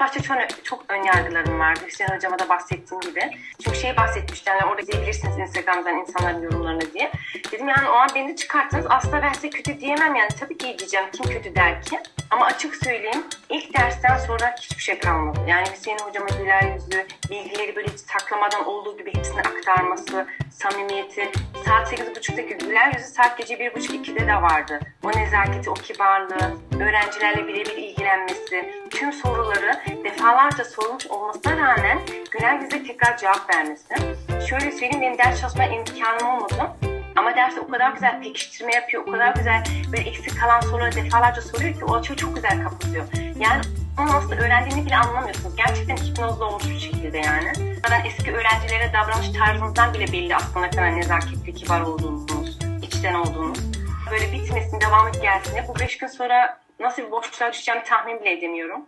Başta çok, çok ön yargılarım vardı. Hüseyin Hocam'a da bahsettiğim gibi. Çünkü şey bahsetmişti yani orada izleyebilirsiniz Instagram'dan insanların yorumlarını diye. Dedim yani o an beni çıkarttınız. Aslında ben size kötü diyemem yani. Tabii ki diyeceğim. Kim kötü der ki? Ama açık söyleyeyim ilk dersten sonra hiçbir şey kalmadı. Yani Hüseyin Hocam'a güler yüzü, bilgileri böyle hiç saklamadan olduğu gibi hepsini aktarması, samimiyeti. Saat 8.30'daki güler yüzü saat gece 1.30-2'de de vardı. O nezaketi, o kibarlığı, öğrencilerle birebir ilgilenmesi, tüm soruları defalarca sormuş olmasına rağmen güler yüzle tekrar cevap vermesi. Şöyle söyleyeyim benim ders çalışma imkanım olmadı. Ama derste o kadar güzel pekiştirme yapıyor, o kadar güzel böyle eksik kalan soruları defalarca soruyor ki o açığı çok güzel kapatıyor. Yani onun aslında öğrendiğini bile anlamıyorsunuz. Gerçekten hipnozla olmuş bir şekilde yani. Zaten eski öğrencilere davranış tarzınızdan bile belli aslında kadar nezaketli, kibar olduğunuz, içten olduğunuz. Böyle bitmesin, devamı gelsin. Bu beş gün sonra nasıl bir boşluğa düşeceğimi tahmin bile edemiyorum.